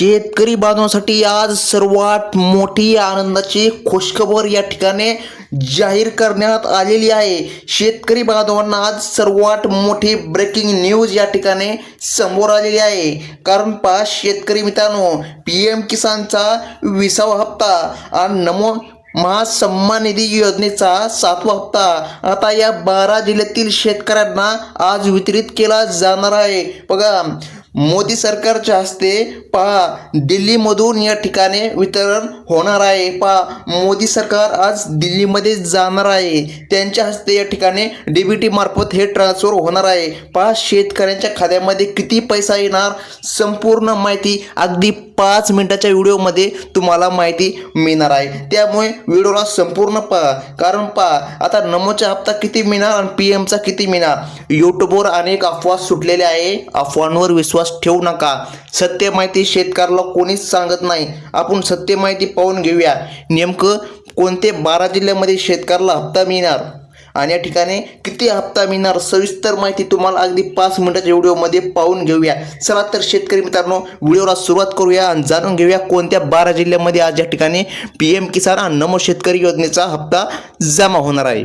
शेतकरी बांधवांसाठी आज सर्वात मोठी आनंदाची खुशखबर या ठिकाणी जाहीर करण्यात आलेली आहे. शेतकरी बांधवांना आज सर्वात मोठी ब्रेकिंग न्यूज या ठिकाणी समोर आलेली आहे. कारण पाच शेतकरी मित्रांनो पी एम किसानचा विसावा हप्ता आणि नमो महासन्मान निधी योजनेचा सातवा हप्ता आता या बारा जिल्ह्यातील शेतकऱ्यांना आज वितरित केला जाणार आहे. बघा मोदी सरकारच्या हस्ते पहा दिल्लीमधून या ठिकाणी वितरण होणार आहे. पहा मोदी सरकार आज दिल्लीमध्ये जाणार आहे. त्यांच्या हस्ते या ठिकाणी डीबीटी मार्फत हे ट्रान्सफर होणार आहे. पहा शेतकऱ्यांच्या खात्यामध्ये किती पैसा येणार संपूर्ण माहिती अगदी पाच मिनटाच्या व्हिडिओमध्ये तुम्हाला माहिती मिळणार आहे. त्यामुळे व्हिडिओला संपूर्ण पहा. कारण पहा आता नमोचा हप्ता किती मिळणार आणि पी एमचा किती मिळणार? यूट्यूबवर अनेक अफवा सुटलेल्या आहे. अफवांवर विश्वास ठेवू नका. सत्य माहिती शेतकऱ्याला कोणीच सांगत नाही. आपण सत्य माहिती पाहून घेऊया. नेमकं कोणते बारा जिल्ह्यामध्ये शेतकऱ्याला हप्ता मिळणार? आणि या ठिकाणी किती हप्ता मिळणार. सविस्तर माहिती तुम्हाला अगदी पाच मिनिटाच्या व्हिडिओमध्ये पाहून घेऊया. चला तर शेतकरी मित्रांनो व्हिडिओला सुरुवात करूया आणि जाणून घेऊया कोणत्या बारा जिल्ह्यामध्ये आज या ठिकाणी पी एम किसान आणि नमो शेतकरी योजनेचा हप्ता जमा होणार आहे.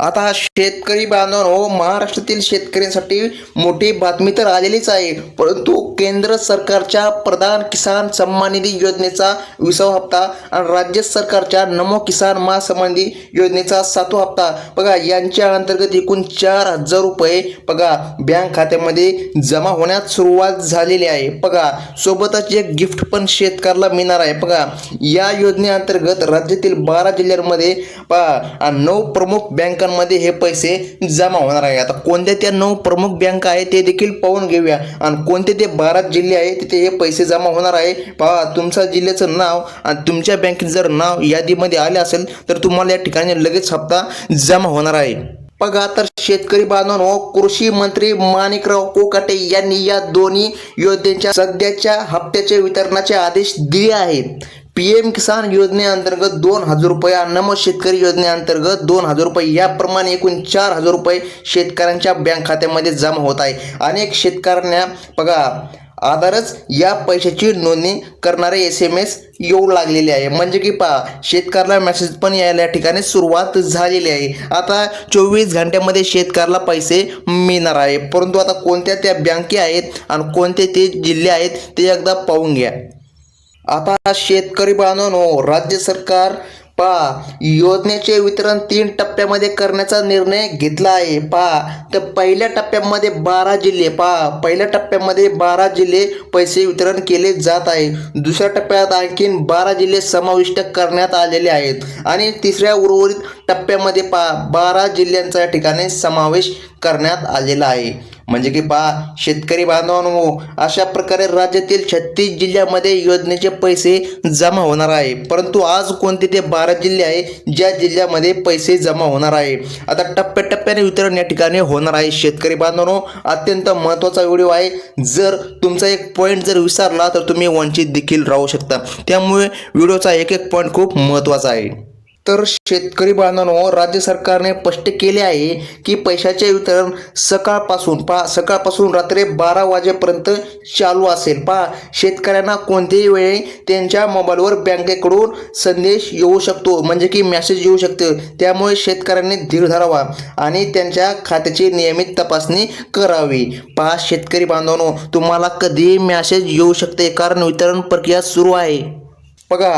आता हा शेतकरी बांधवांनो महाराष्ट्रातील शेतकऱ्यांसाठी मोठी बातमी तर आलेलीच आहे. परंतु केंद्र सरकारच्या प्रधान किसान सन्मान निधी योजनेचा विसावा हप्ता आणि राज्य सरकारच्या नमो किसान महासन्मान निधी योजनेचा सातवा हप्ता. बघा यांच्या अंतर्गत एकूण चार हजार रुपये बघा बँक खात्यामध्ये जमा होण्यास सुरुवात झालेली आहे. बघा सोबतच एक गिफ्ट पण शेतकऱ्याला मिळणार आहे. बघा या योजनेअंतर्गत राज्यातील बारा जिल्ह्यांमध्ये पहा नऊ प्रमुख बँक बँकांमध्ये हे पैसे जमा होणार आहे. आता कोणत्या त्या नऊ प्रमुख बँका आहेत ते देखील पाहून घेऊया. आणि कोणते ते बारा जिल्हे आहेत तिथे हे पैसे जमा होणार आहे. पहा तुमच्या जिल्ह्याचं नाव आणि तुमच्या बँकेत जर नाव यादीमध्ये आले असेल तर तुम्हाला या ठिकाणी लगेच हप्ता जमा होणार आहे. बघा तर शेतकरी बांधवांनो कृषी मंत्री माणिकराव कोकाटे यांनी या दोन्ही योजनेच्या सध्याच्या हप्त्याच्या वितरणाचे आदेश दिले आहेत. पी एम किसान योजनेअंतर्गत दोन हजार रुपये नम नमो शेतकरी योजनेअंतर्गत दोन हजार रुपये याप्रमाणे एकूण चार हजार रुपये शेतकऱ्यांच्या बँक खात्यामध्ये जमा होत आहे. अनेक शेतकऱ्यांना बघा आधारच या पैशाची नोंदणी करणारे एस एम एस येऊ लागलेले आहे. म्हणजे की पहा शेतकऱ्याला मेसेज पण यायला या ठिकाणी सुरुवात झालेली आहे. आता चोवीस घंट्यामध्ये शेतकऱ्याला पैसे मिळणार आहे. परंतु आता कोणत्या त्या बँके आहेत आणि कोणते ते जिल्हे आहेत ते एकदा पाहून घ्या. आता शेतकरी बांधवांनो राज्य सरकार पहा योजनेचे वितरण तीन टप्प्यामध्ये करण्याचा निर्णय घेतला आहे. पा तर पहिल्या टप्प्यामध्ये बारा जिल्हे पहा पहिल्या टप्प्यामध्ये बारा जिल्हे पैसे वितरण केले जात आहे. दुसऱ्या टप्प्यात आणखीन बारा जिल्हे समाविष्ट करण्यात आलेले आहेत. आणि तिसऱ्या उर्वरित टप्प्यामध्ये पा बारा जिल्ह्यांचा या ठिकाणी समावेश करण्यात आलेला आहे. म्हणजे की पहा शेतकरी बांधवांनो अशा प्रकारे राज्यातील छत्तीस जिल्ह्यामध्ये योजनेचे पैसे जमा होणार आहे. परंतु आज कोणते ते बारा जिल्हे आहे ज्या जिल्ह्यामध्ये पैसे जमा होणार आहे? आता टप्प्याटप्प्याने वितरण या ठिकाणी होणार आहे. शेतकरी बांधवांनो अत्यंत महत्त्वाचा व्हिडिओ आहे. जर तुमचा एक पॉईंट जर विसरला तर तुम्ही वंचित देखील राहू शकता. त्यामुळे व्हिडिओचा एक एक पॉईंट खूप महत्त्वाचा आहे. तर शेतकरी बांधवांनो राज्य सरकारने स्पष्ट केले आहे की पैशाचे वितरण सकाळपासून पहा सकाळपासून रात्री बारा वाजेपर्यंत चालू असेल. पहा शेतकऱ्यांना कोणत्याही वेळी त्यांच्या मोबाईलवर बँकेकडून संदेश येऊ शकतो म्हणजे की मेसेज येऊ शकतो. त्यामुळे शेतकऱ्यांनी धीर धरावा आणि त्यांच्या खात्याची नियमित तपासणी करावी. पहा शेतकरी बांधवांनो तुम्हाला कधीही मेसेज येऊ शकते. कारण वितरण प्रक्रिया सुरू आहे. बघा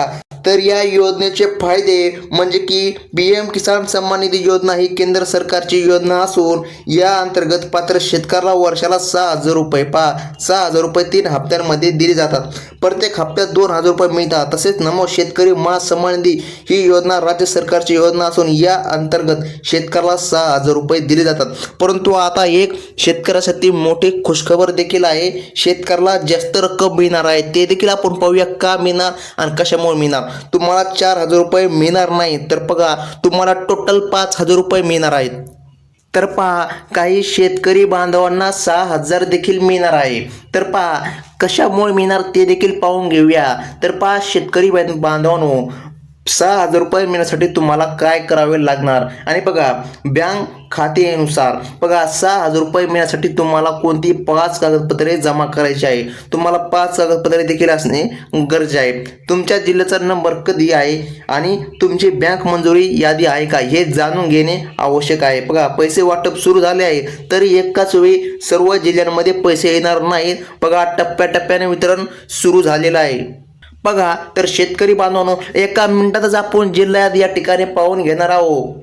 तर या योजनेचे फायदे म्हणजे की पी एम किसान सन्मान निधी योजना ही केंद्र सरकारची योजना असून या अंतर्गत पात्र शेतकऱ्याला वर्षाला सहा हजार रुपये पा सहा हजार रुपये तीन हप्त्यांमध्ये दिले जातात. प्रत्येक हप्त्यात दोन हजार रुपये मिळतात. तसेच नमो शेतकरी महासन्मान निधी ही योजना राज्य सरकारची योजना असून या अंतर्गत शेतकऱ्याला सहा हजार रुपये दिले जातात. परंतु आता एक शेतकऱ्यासाठी मोठी खुशखबर देखील आहे. शेतकऱ्याला जास्त रक्कम मिळणार आहे. ते देखील आपण पाहूया का मिळणार आणि कशामुळे मिळणार? तुम्हाला चार हजार रुपये मिळणार नाही. तर बघा तुम्हाला टोटल पाच हजार रुपये मिळणार आहेत. तर पहा काही शेतकरी बांधवांना सहा हजार देखील मिळणार आहे. तर पहा कशामुळे मिळणार ते देखील पाहून घेऊया. तर पहा शेतकरी बांधवांनो सहा हजार रुपये मिळण्यासाठी तुम्हाला काय करावे लागणार? आणि बघा बँक खातेनुसार बघा सहा हजार रुपये मिळण्यासाठी तुम्हाला कोणती पाच कागदपत्रे जमा करायची आहे? तुम्हाला पाच कागदपत्रे देखील असणे गरजे आहे. तुमच्या जिल्ह्याचा नंबर कधी आहे? आणि तुमची बँक मंजुरी यादी आहे का? हे जाणून घेणे आवश्यक आहे. बघा पैसे वाटप सुरू झाले आहे तरी एकाच वेळी सर्व जिल्ह्यांमध्ये पैसे येणार नाहीत. बघा टप्प्याटप्प्याने वितरण सुरू झालेलं आहे. बघा तर शेतकरी बांधवांनो एका मिनिटातच आपण जिल्ह्यात या ठिकाणी पाहून घेणार आहोत.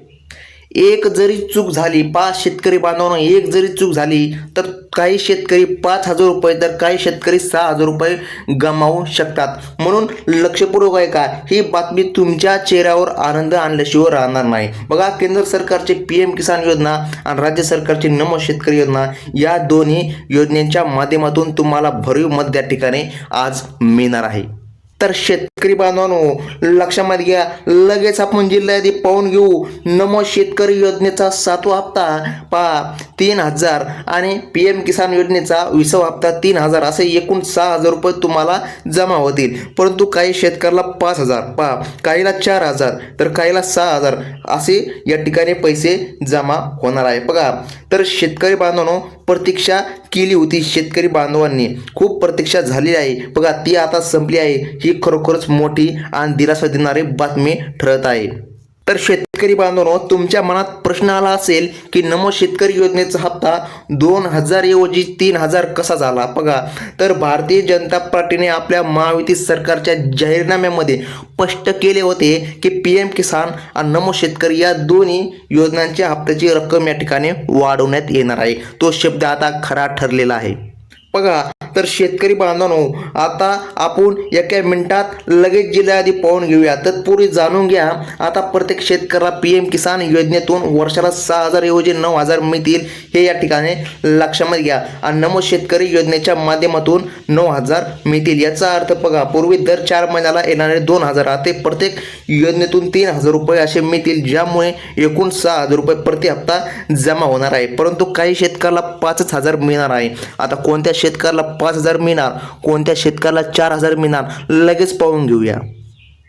एक जरी चूक झाली पाच शेतकरी बांधवांनो एक जरी चूक झाली तर काही शेतकरी पाच हजार रुपये तर काही शेतकरी सहा हजार रुपये गमावू शकतात. म्हणून लक्षपूर्वक आहे का ही बातमी तुमच्या चेहऱ्यावर आनंद आणल्याशिवाय राहणार नाही. बघा केंद्र सरकारचे पी एम किसान योजना आणि राज्य सरकारची नमो शेतकरी योजना या दोन्ही योजनेच्या माध्यमातून तुम्हाला भरीव मत त्या ठिकाणी आज मिळणार आहे. तर शेतकरी बांधवांनो लक्षामध्ये घ्या लगेच आपण जिल्ह्यात पाहून घेऊ. नमो शेतकरी योजनेचा सातवा हप्ता पहा तीन हजार आणि पी एम किसान योजनेचा विसावा हप्ता तीन हजार असे एकूण सहा हजार रुपये तुम्हाला जमा होतील. परंतु काही शेतकऱ्याला पाच हजार पहा काहीला चार हजार तर काहीला सहा हजार असे या ठिकाणी पैसे जमा होणार आहे. बघा तर शेतकरी बांधवांनो प्रतीक्षा केली होती शेतकरी बांधवांनी. खूप प्रतीक्षा झाली आहे. बघा ती आता संपली आहे. ही खरोखरच मोठी आणि दिलासा देणारी बातमी ठरत आहे. तर शेतकरी बांधवांनो तुमच्या मनात प्रश्न आला असेल की नमो शेतकरी योजनेचा हप्ता दोन हजार ऐवजी तीन हजार कसा झाला? बघा तर भारतीय जनता पार्टीने आपल्या महायुती सरकारच्या जाहीरनाम्यामध्ये स्पष्ट केले होते की पी एम किसान आणि नमो शेतकरी या दोन्ही योजनांच्या हप्त्याची रक्कम या ठिकाणी वाढवण्यात येणार आहे. तो शब्द आता खरा ठरलेला आहे. बघा तर शेतकरी बांधवांनो आता आपण एका मिनिटात लगेच जिल्ह्याआधी पाहून घेऊया. तत्पूर्वी जाणून घ्या. आता प्रत्येक शेतकऱ्याला पी एम किसान योजनेतून वर्षाला सहा हजार ऐवजी नऊ हजार मिळतील हे या ठिकाणी लक्षामध्ये घ्या. आणि नमो शेतकरी योजनेच्या माध्यमातून नऊ हजार मिळतील. याचा अर्थ बघा पूर्वी दर चार महिन्याला येणारे दोन हजार ते प्रत्येक योजनेतून तीन हजार रुपये असे मिळतील ज्यामुळे एकूण सहा हजार रुपये प्रति हप्ता जमा होणार आहे. परंतु काही शेतकऱ्याला पाचच हजार मिळणार आहे. आता कोणत्या शेतकऱ्याला पाच हजार मिळणार. कोणत्या शेतकऱ्याला चार हजार मिळणार? लगेच पाहून घेऊया.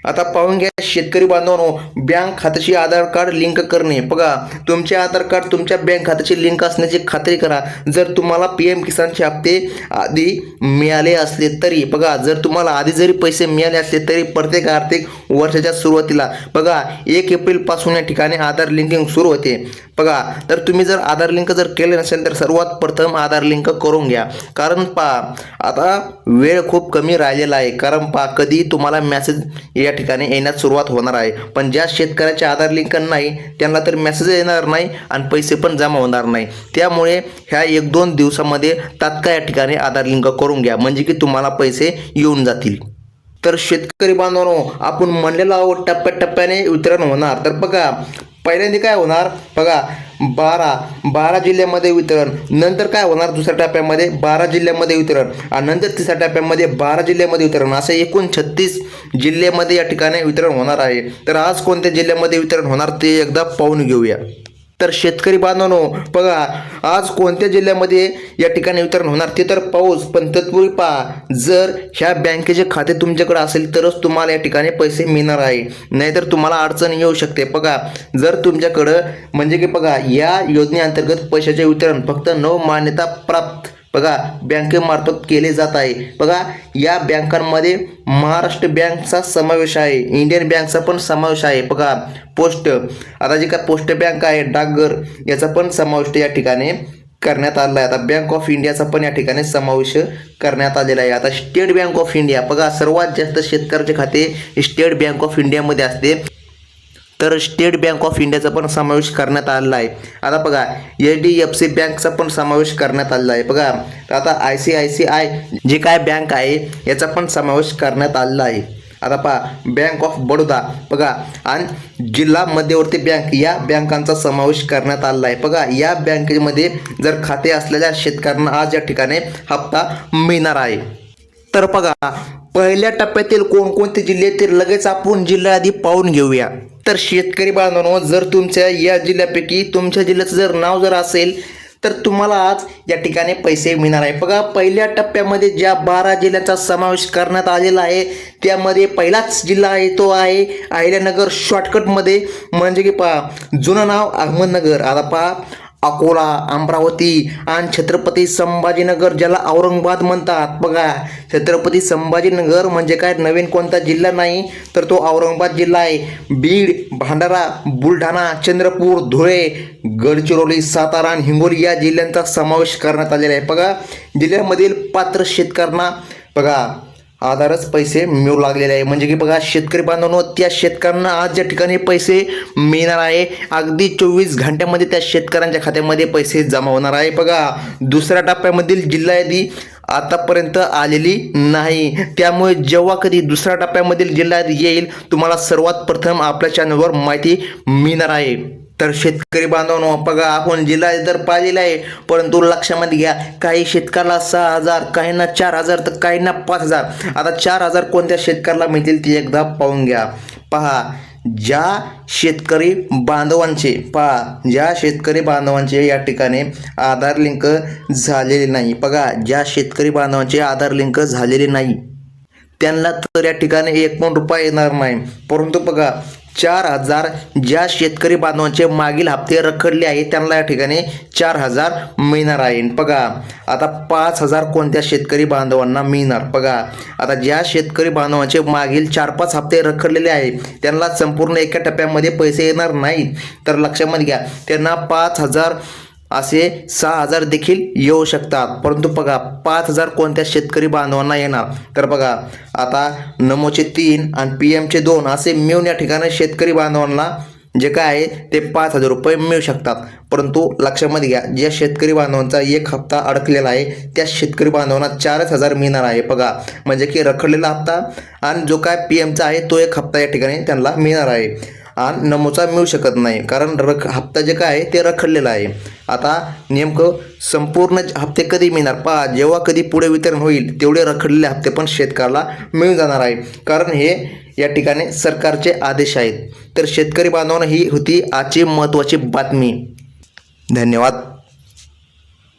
आता पाहून घ्या शेतकरी बांधवांनो बँक खात्याशी आधार कार्ड लिंक करणे. बघा तुमचे आधार कार्ड तुमच्या बँक खात्याची लिंक असण्याची खात्री करा. जर तुम्हाला पी एम किसानचे हप्ते आधी मिळाले असले तरी बघा जर तुम्हाला आधी जरी पैसे मिळाले असले तरी प्रत्येक आर्थिक वर्षाच्या सुरुवातीला बघा एक एप्रिलपासून या ठिकाणी आधार लिंकिंग सुरू होते. बघा तर तुम्ही जर आधार लिंक जर केले नसेल तर सर्वात प्रथम आधार लिंक करून घ्या. कारण पा आता वेळ खूप कमी राहिलेला आहे. कारण पा कधी तुम्हाला मॅसेज या ठिकाणी येण्यास सुरुवात होणार आहे. पण ज्या शेतकऱ्याचे आधार लिंक नाही त्यांना तर मेसेज येणार नाही आणि पैसे पण जमा होणार नाही. त्यामुळे ह्या एक दोन दिवसामध्ये तात्काळ या ठिकाणी आधार लिंक करून घ्या. म्हणजे की तुम्हाला पैसे येऊन जातील. तर शेतकरी बांधवांनो आपण म्हणलेलं आहोत टप्प्याटप्प्याने वितरण होणार. तर बघा पहिल्यांदा काय होणार? बघा बारा बारा जिल्ह्यामध्ये वितरण. नंतर काय होणार दुसऱ्या टप्प्यामध्ये? बारा जिल्ह्यामध्ये वितरण. आणि नंतर तिसऱ्या टप्प्यामध्ये बारा जिल्ह्यामध्ये वितरण. असं एकूण छत्तीस जिल्ह्यामध्ये या ठिकाणी वितरण होणार आहे. तर आज कोणत्या जिल्ह्यामध्ये वितरण होणार ते एकदा पाहून घेऊया. तर शेतकरी बांधवांनो बघा आज कोणत्या जिल्ह्यामध्ये या ठिकाणी वितरण होणार ते तर पाऊस पण तत्पूर्वी पहा जर ह्या बँकेचे खाते तुमच्याकडे असेल तरच तुम्हाला या ठिकाणी पैसे मिळणार आहे. नाहीतर तुम्हाला अडचण येऊ शकते. बघा जर तुमच्याकडं म्हणजे की बघा या योजनेअंतर्गत पैशाचे वितरण फक्त नव मान्यता प्राप्त बघा बँकेमार्फत केले जात आहे. बघा या बँकांमध्ये महाराष्ट्र बँकचा समावेश आहे. इंडियन बँकचा पण समावेश आहे. बघा पोस्ट आता जे काय पोस्ट बँक आहे डाकघर याचा पण समावेश या ठिकाणी करण्यात आला आहे. आता बँक ऑफ इंडियाचा पण या ठिकाणी समावेश करण्यात आलेला आहे. आता स्टेट बँक ऑफ इंडिया बघा सर्वात जास्त शेतकऱ्याचे खाते स्टेट बँक ऑफ इंडियामध्ये असते. तर स्टेट बँक ऑफ इंडियाचा पण समावेश करण्यात आलेला आहे. आता बघा एच डी एफ सी बँकचा पण समावेश करण्यात आलेला आहे. बघा आता I C I C I जे काय बँक आहे याचा पण समावेश करण्यात आलेला आहे. आता पहा बँक ऑफ बडोदा बघा आणि जिल्हा मध्यवर्ती बँक या बँकांचा समावेश करण्यात आलेला आहे. बघा या बँकेमध्ये जर खाते असलेल्या शेतकऱ्यांना आज या ठिकाणी हप्ता मिळणार आहे. तर बघा पहिल्या टप्प्यातील कोणकोणते जिल्हे ते लगेच आपण जिल्ह्याआधी पाहून घेऊया. तर शेतकरी बांधवांनो जर तुमच्या या जिल्ह्यापैकी तुमच्या जिल्ह्याचं जर नाव जर असेल तर तुम्हाला आज या ठिकाणी पैसे मिळणार आहे. बघा पहिल्या टप्प्यामध्ये ज्या बारा जिल्ह्यांचा समावेश करण्यात आलेला आहे त्यामध्ये पहिलाच जिल्हा आहे तो आहे अहिल्यानगर शॉर्टकटमध्ये म्हणजे की पहा जुनं नाव अहमदनगर. आता पहा अकोला अमरावती आणि छत्रपती संभाजीनगर ज्याला औरंगाबाद म्हणतात. बघा छत्रपती संभाजीनगर म्हणजे काय? नवीन कोणता जिल्हा नाही तर तो औरंगाबाद जिल्हा आहे. बीड भंडारा बुलढाणा चंद्रपूर धुळे गडचिरोली सातारा आणि हिंगोली या जिल्ह्यांचा समावेश करण्यात आलेला आहे. बघा जिल्ह्यामधील पात्र शेतकऱ्यांना बघा आधारच पैसे मिळू लागलेले आहे. म्हणजे की बघा शेतकरी बांधवांनो त्या शेतकऱ्यांना आज या ठिकाणी पैसे मिळणार आहे अगदी चोवीस घंट्यामध्ये त्या शेतकऱ्यांच्या खात्यामध्ये पैसे जमा होणार आहे. बघा दुसऱ्या टप्प्यामधील जिल्हा यादी आतापर्यंत आलेली नाही. त्यामुळे जेव्हा कधी दुसऱ्या टप्प्यामधील जिल्ह्यात येईल तुम्हाला सर्वात प्रथम आपल्या चॅनलवर माहिती मिळणार आहे. तर शेतकरी बांधवांनो बघा आपण जिल्हा तर पाहिलेला आहे परंतु लक्षामध्ये घ्या काही शेतकऱ्याला सहा हजार काहींना चार हजार तर काहींना पाच हजार. आता चार हजार कोणत्या शेतकऱ्याला मिळतील ते एकदा पाहून घ्या. पहा ज्या शेतकरी बांधवांचे पहा ज्या शेतकरी बांधवांचे या ठिकाणी आधार लिंक झालेले नाही. बघा ज्या शेतकरी बांधवांचे आधार लिंक झालेले नाही त्यांना तर या ठिकाणी एक पण रुपया येणार नाही. परंतु बघा चार हजार ज्या शेतकरी बांधवांचे मागील हप्ते रखडले आहे त्यांना या ठिकाणी चार हजार मिळणार आहे. बघा आता पाच हजार कोणत्या शेतकरी बांधवांना मिळणार? बघा आता ज्या शेतकरी बांधवांचे मागील चार पाच हप्ते रखडलेले आहे त्यांना संपूर्ण एका टप्प्यामध्ये पैसे येणार नाहीत. तर लक्षामध्ये घ्या त्यांना पाच हजार असे सहा हजार देखील येऊ शकतात. परंतु बघा पाच हजार कोणत्या शेतकरी बांधवांना येणार? तर बघा आता नमोचे तीन आणि पी एमचे दोन असे मिळून या ठिकाणी शेतकरी बांधवांना जे काय आहे ते पाच हजार रुपये मिळू शकतात. परंतु लक्षामध्ये घ्या ज्या शेतकरी बांधवांचा एक हप्ता अडकलेला आहे त्या शेतकरी बांधवांना चारच हजार मिळणार आहे. बघा म्हणजे की रखडलेला हप्ता आणि जो काय पी एमचा आहे तो एक हप्ता या ठिकाणी त्यांना मिळणार आहे. आणि नमोचा मिळू शकत नाही. कारण रख हप्ता जे काय आहे ते रखडलेलं आहे. आता नेमकं संपूर्ण हप्ते कधी मिळणार? पहा जेव्हा कधी पुढे वितरण होईल तेवढे रखडलेले हप्ते पण शेतकऱ्याला मिळून जाणार आहे. कारण हे या ठिकाणी सरकारचे आदेश आहेत. तर शेतकरी बांधवांना ही होती आजची महत्त्वाची बातमी. धन्यवाद.